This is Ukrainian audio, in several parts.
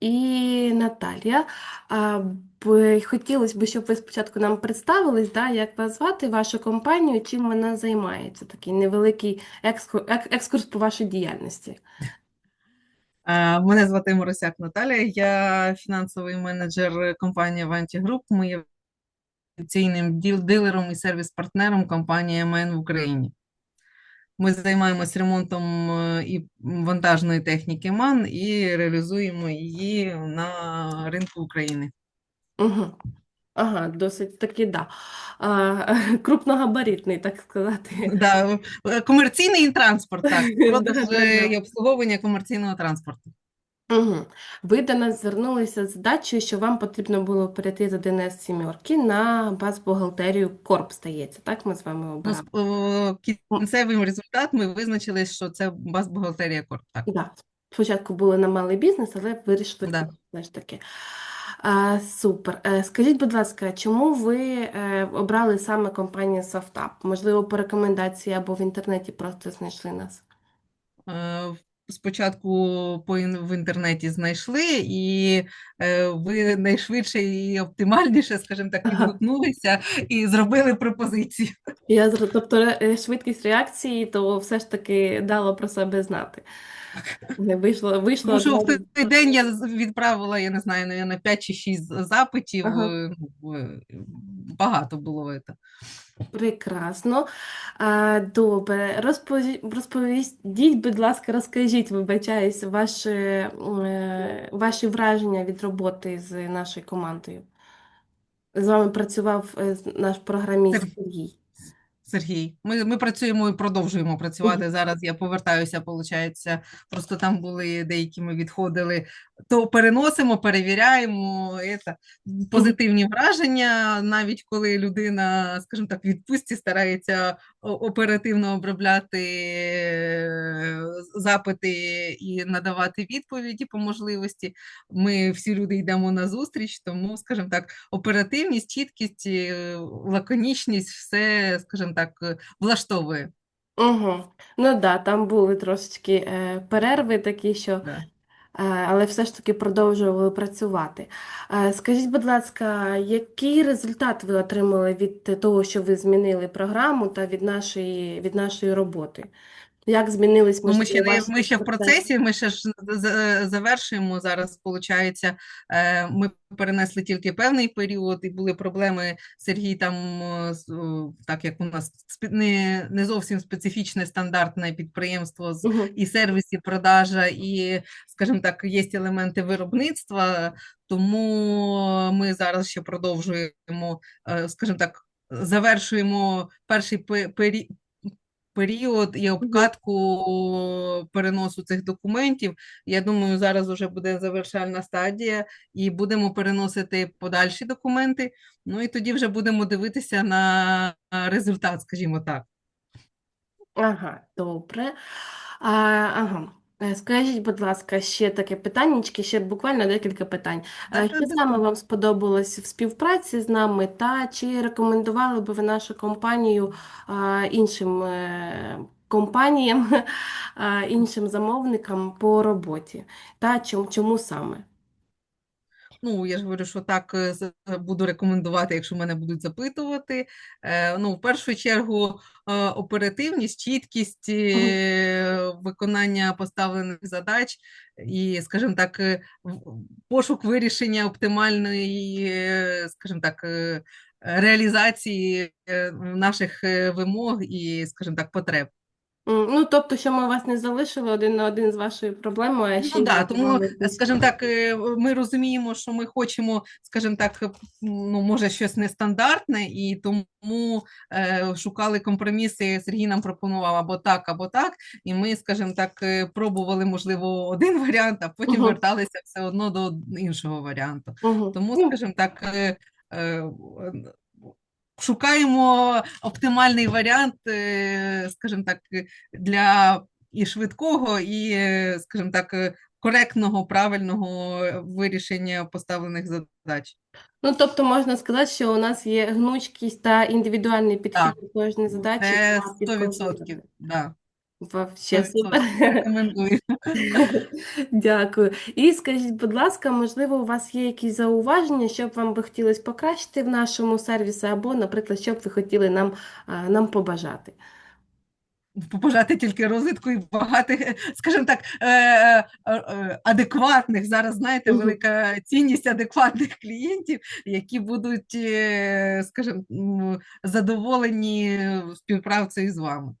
І Наталія, хотілося б, щоб ви спочатку нам представились, да, як вас звати, вашу компанію, чим вона займається. Такий невеликий екскурс, екскурс по вашій діяльності. Мене звати Моросяк Наталія, я фінансовий менеджер компанії Avanti Group. Ми є офіційним дилером і сервіс-партнером компанії МН в Україні. Ми займаємось ремонтом е, і вантажної техніки МАН і реалізуємо її на ринку України. Угу. Ага, досить таки, да. А, крупногабаритний, так сказати. Да, е, комерційний транспорт, так, продаж Да, да, е, і обслуговування комерційного транспорту. Угу. Ви до нас звернулися з задачею, що вам потрібно було перейти з 1С сімерки на баз-бухгалтерію Корп, стається, так ми з вами Ну, обирали? з- о, кінцевий результат ми визначили, що це баз-бухгалтерія Корп. Так. Да. Спочатку були на малий бізнес, але вирішили Да. все ж таки. А, супер. Е, Скажіть, будь ласка, чому ви е, обрали саме компанію SoftUp? Можливо, по рекомендації або в інтернеті просто знайшли нас? Е, Спочатку по в інтернеті знайшли, і е, ви найшвидше і оптимальніше, скажімо так, відгукнулися і зробили пропозицію. Я тобто е, швидкість реакції, то все ж таки дало про себе знати. Не вийшло, вийшло Тому що в той день я відправила, я не знаю, на 5 чи 6 запитів. Ага. е, ну, Багато було це. Прекрасно. А, добре. Розпові- Розповідіть, будь ласка, розкажіть, вибачаюсь, ваші, е, ваші враження від роботи з нашою командою. З вами працював е, наш програміст Сергій. Сергій, ми, ми працюємо і продовжуємо працювати. Зараз я повертаюся, виходить, просто там були деякі ми відходили, то переносимо, перевіряємо. Це, позитивні враження, навіть коли людина, скажімо так, відпустці старається оперативно обробляти е, запити і надавати відповіді по можливості. Ми всі люди йдемо на зустріч, тому, скажімо так, оперативність, чіткість, е, лаконічність, все, скажімо так, е, влаштовує. Угу. Ну так, да, там були трошечки е, перерви такі, що Да. Е, але все ж таки продовжували працювати. Е, Скажіть, будь ласка, який результат ви отримали від того, що ви змінили програму та від нашої, від нашої роботи? Як змінились, Ну, ми ще не ми ще в процесі. Ми ще ж завершуємо зараз. Виходить, ми перенесли тільки певний період, і були проблеми. Сергій там е, так як у нас не, не зовсім специфічне стандартне підприємство з Мгм. і сервіс, і продажа, і, скажімо так, є елементи виробництва. Тому ми зараз ще продовжуємо, е, скажімо так, завершуємо перший пе- пері- період і обкатку переносу цих документів. Я думаю, зараз вже буде завершальна стадія, і будемо переносити подальші документи. Ну і тоді вже будемо дивитися на результат, скажімо так. Ага, добре. А, ага. Е, Скажіть, будь ласка, ще таке питаннячки, ще буквально декілька питань. Е, Що саме вам сподобалось в співпраці з нами, та чи рекомендували би ви нашу компанію іншим е, компаніям, іншим замовникам по роботі? Та чому, чому саме? Ну, я ж говорю, що так е, буду рекомендувати, якщо мене будуть запитувати. Е, Ну, в першу чергу, е, оперативність, чіткість е, виконання поставлених задач і, скажімо так, е, пошук вирішення оптимальної, е, скажімо так, е, реалізації е, наших е, вимог і, скажімо так, потреб. Ну, тобто, що ми вас не залишили один на один з вашою проблемою, а ще Ну й да, тому, якісь скажімо так, е, ми розуміємо, що ми хочемо, скажімо так, е, ну, може, щось нестандартне, і тому е, шукали компроміси. Сергій нам пропонував або так, або так. І ми, скажімо так, е, пробували, можливо, один варіант, а потім Мгм. верталися все одно до іншого варіанту. Мгм. Тому, Ну, скажімо так, е, е, шукаємо оптимальний варіант, е, скажімо так, для і швидкого, і, е, скажімо так, коректного, правильного вирішення поставлених задач. Ну, тобто можна сказати, що у нас є гнучкість та індивідуальний підхід до кожної задачі Це та під 100%, так. да. Вообще супер. рекомендую. Дякую. І скажіть, будь ласка, можливо, у вас є якісь зауваження, що б вам би хотілося покращити в нашому сервісі, або, наприклад, що б ви хотіли нам, а, нам побажати? Побажати тільки розвитку і багатих, скажімо так, е, е, е, адекватних. Зараз, знаєте, велика цінність адекватних клієнтів, які будуть, скажімо, задоволені співпрацею з вами.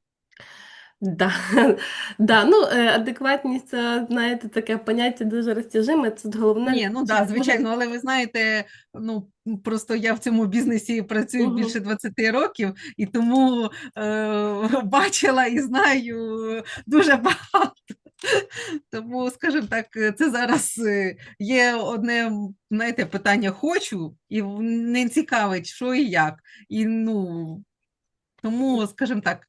Да. Да. Ну, е, адекватність, це, знаєте, таке поняття дуже розтяжиме. Це головне. Ні, ну так, да, звичайно, але ви знаєте, ну просто я в цьому бізнесі працюю Мгм. більше 20 років, і тому е, бачила і знаю дуже багато. Тому, скажімо так, це зараз е, є одне, знаєте, питання хочу, і не цікавить, що і як. І ну тому, скажімо так,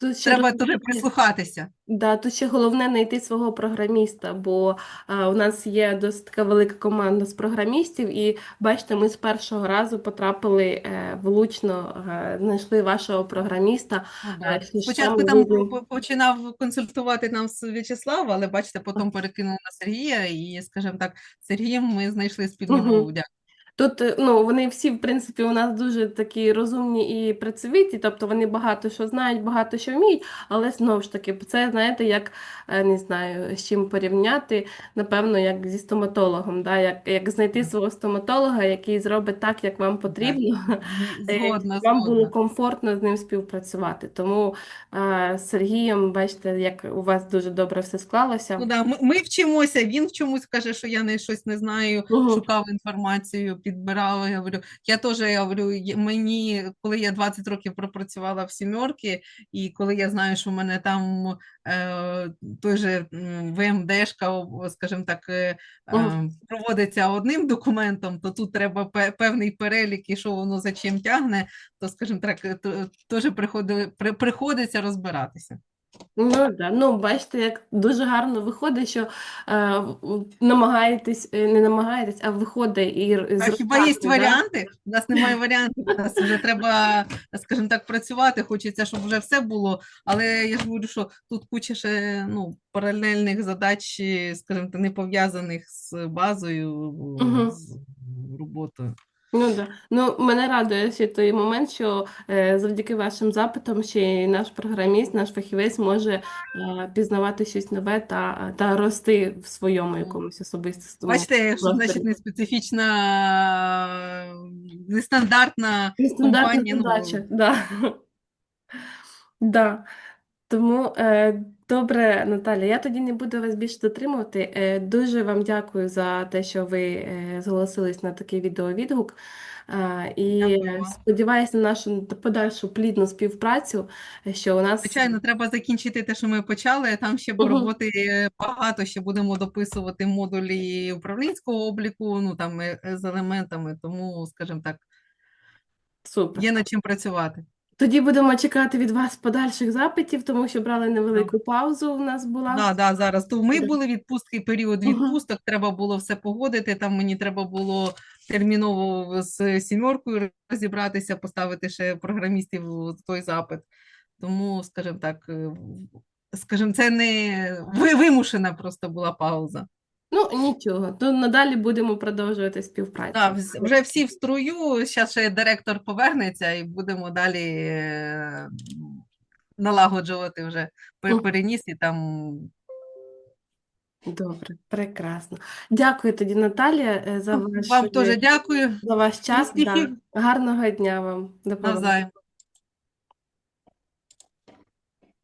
Тут ще треба дуже прислухатися. Да, тут ще головне знайти свого програміста, бо а, у нас є досить така велика команда з програмістів, і бачите, ми з першого разу потрапили е, влучно, е, знайшли вашого програміста. Е. Спочатку там починав консультувати нас В'ячеслав, але бачите, потім перекинув на Сергія, і, скажімо так, Сергієм ми знайшли спільну мову. Дякую. Тут е, ну, вони всі, в принципі, у нас дуже такі розумні і працьовиті, тобто вони багато що знають, багато що вміють, але знову ж таки, це, знаєте, як е, не знаю, з чим порівняти, напевно, як зі стоматологом, да? як, як знайти свого стоматолога, який зробить так, як вам потрібно. З- Е, Згодна, Вам було комфортно з ним співпрацювати. Тому е, з Сергієм, бачите, як у вас дуже добре все склалося. Ну, да, ми, ми вчимося, він в чомусь каже, що я не щось не знаю, Мгм. шукав інформацію, підбирав. Я говорю, я теж я говорю, мені, коли я 20 років пропрацювала в сімерки, і коли я знаю, що в мене там е, той же ВМДшка, скажімо так, е, е, проводиться одним документом, то тут треба певний перелік і що воно за чим тягне, то, скажімо так, е, теж приходиться розбиратися. Ну, да. Ну, бачите, як дуже гарно виходить, що е, намагаєтесь, е, не намагаєтесь, а виходить і р- з А хіба є да? варіанти? У нас немає варіантів. У нас вже треба, скажімо так, працювати. Хочеться, щоб вже все було. Але я ж говорю, що тут куча ще ну, паралельних задач, скажімо так, не пов'язаних з базою, Мгм. з роботою. Ну, да. Ну, мене радує ще той момент, що е, завдяки вашим запитам ще й наш програміст, наш фахівець може е, пізнавати щось нове та, та рости в своєму якомусь особистому Бачите, що значить не специфічна, нестандартна Нестандартна компанія. ну, задача, да. Да. Тому е, добре, Наталя, я тоді не буду вас більше дотримувати. Е, дуже вам дякую за те, що ви е, зголосились на такий відеовідгук. Е, і Дякую сподіваюся на нашу подальшу плідну співпрацю, що у нас Звичайно, треба закінчити те, що ми почали. Там ще Мгм. роботи багато. Ще будемо дописувати модулі управлінського обліку, ну там е, з елементами. Тому, скажімо так, супер. є над чим працювати. Тоді будемо чекати від вас подальших запитів, тому що брали невелику паузу. У нас була. Да, да, зараз то ми були відпустки, період відпусток. Треба було все погодити. Там мені треба було терміново з сімеркою розібратися, поставити ще програмістів той запит. Тому, скажімо так, е, скажімо, це не вимушена просто була пауза. Ну нічого, то надалі будемо продовжувати співпрацю. Так, вже всі в струю. Зараз ще директор повернеться і будемо далі е, налагоджувати вже Пе- переніс і там. Добре, прекрасно. Дякую тоді, Наталія, е, за ваш, Вам теж дякую. за ваш час. Да. Гарного дня вам. До побачення.